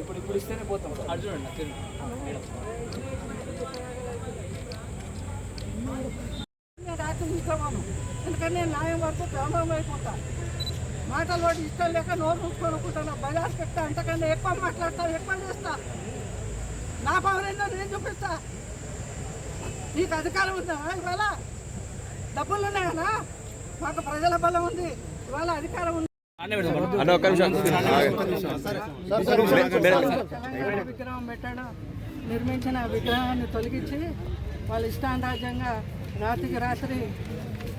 ఇప్పుడు ఇప్పుడు ఇస్తేనే పోతాం అది చూడండి ఎందుకంటే నేను న్యాయం వరకు ప్రాణం అయిపోతా. మాటలు వాటి ఇష్టం లేక నోరు మూసుకొని అనుకుంటాను బజాజ్ పెట్టా అంతకన్నా ఎక్కువ మాట్లాడతా ఎక్కువ చేస్తా. నా పవర్ ఏంటో నేను చూపిస్తా. నీకు అధికారం ఉందా? ఇవాళ డబ్బులు ఉన్నాయనా? మాకు ప్రజల బలం ఉంది. ఇవాళ అధికారం ఉంది. అన్న ఒక్క నిమిషం. తెలంగాణ విగ్రహం పెట్టడం నిర్మించిన విగ్రహాన్ని తొలగించి వాళ్ళ ఇష్టాంరాజ్యంగా రాత్రికి రాత్రి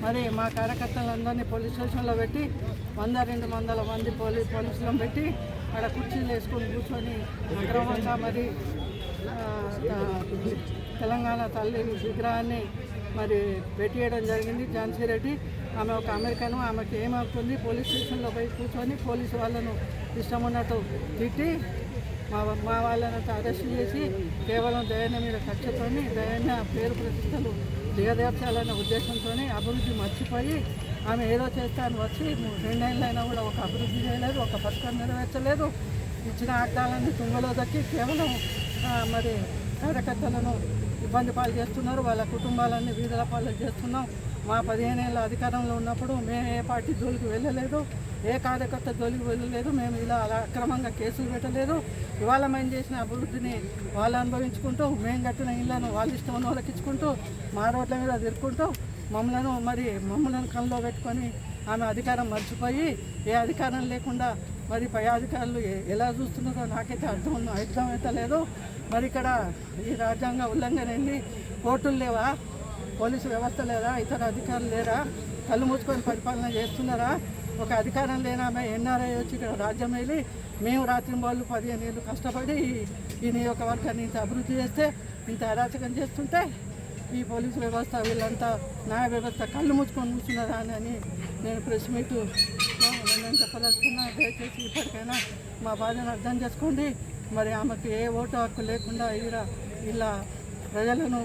మరి మా కార్యకర్తలందరినీ పోలీస్ స్టేషన్లో పెట్టి వంద రెండు వందల మంది పోలీస్ పోలీసులను పెట్టి అక్కడ కుర్చీలు వేసుకొని కూర్చొని అక్రమంగా మరి తెలంగాణ తల్లి విగ్రహాన్ని మరి పెట్టేయడం జరిగింది. ఝాన్సీ రెడ్డి ఆమె ఒక అమెరికను ఆమెకి ఏమవుతుంది? పోలీస్ స్టేషన్లో పోయి కూర్చొని పోలీసు వాళ్ళను ఇష్టం ఉన్నట్టు తిట్టి మా మా వాళ్ళని అరెస్ట్ చేసి కేవలం దయన మీద కక్షతోని దయన పేరు ప్రతిష్టలు దిగదేర్చాలనే ఉద్దేశంతో అభివృద్ధి మర్చిపోయి ఆమె ఏదో చేస్తాను వచ్చి రెండేళ్ళైనా కూడా ఒక అభివృద్ధి చేయలేదు ఒక పథకం నెరవేర్చలేదు. ఇచ్చిన ఆగ్దాలన్నీ తుంగలో దక్కి కేవలం మరి కార్యకర్తలను ఇబ్బంది పాలు చేస్తున్నారు. వాళ్ళ కుటుంబాలన్నీ వీధుల పాలు చేస్తున్నాం. మా పదిహేను ఏళ్ళ అధికారంలో ఉన్నప్పుడు మేము ఏ పార్టీ జోలికి వెళ్ళలేదు ఏ కార్యకర్త జోలికి వెళ్ళలేదు మేము ఇలా అలా అక్రమంగా కేసులు పెట్టలేదు. ఇవాళ మేము చేసిన అభివృద్ధిని వాళ్ళు అనుభవించుకుంటూ మేము కట్టిన ఇళ్ళను వాళ్ళ ఇష్టం ఉన్న వాళ్ళకి ఇచ్చుకుంటూ మా రోడ్ల మీద తిరుక్కుంటూ మమ్మలను మరి మమ్మలను కళ్ళలో పెట్టుకొని ఆమె అధికారం మర్చిపోయి ఏ అధికారం లేకుండా మరి పై అధికారులు ఎలా చూస్తున్నారో నాకైతే అర్థం అర్థం అయితే లేదు మరి ఇక్కడ ఈ రాజ్యాంగ ఉల్లంఘన ఏంది కోర్టులు లేవా? పోలీసు వ్యవస్థ లేదా ఇతర అధికారులు లేరా? కళ్ళు మూసుకొని పరిపాలన చేస్తున్నారా? ఒక అధికారం లేనామే ఎన్ఆర్ఐ వచ్చి ఇక్కడ రాజ్యం వెళ్ళి మేము రాత్రి వాళ్ళు పదిహేను ఏళ్ళు కష్టపడి ఈ- నియోజకవర్గాన్ని ఇంత అభివృద్ధి చేస్తే ఇంత అరాచకం చేస్తుంటే ఈ పోలీసు వ్యవస్థ వీళ్ళంతా న్యాయ వ్యవస్థ కళ్ళు మూసుకొని కూర్చున్నారా అని అని నేను ప్రెస్ మీట్ నేను చెప్పదలుచుకున్నా దయచేసి ఇప్పటికైనా మా బాధను అర్థం చేసుకోండి. మరి ఆమెకు ఏ ఓటు హక్కు లేకుండా ఇలా ఇలా ప్రజలను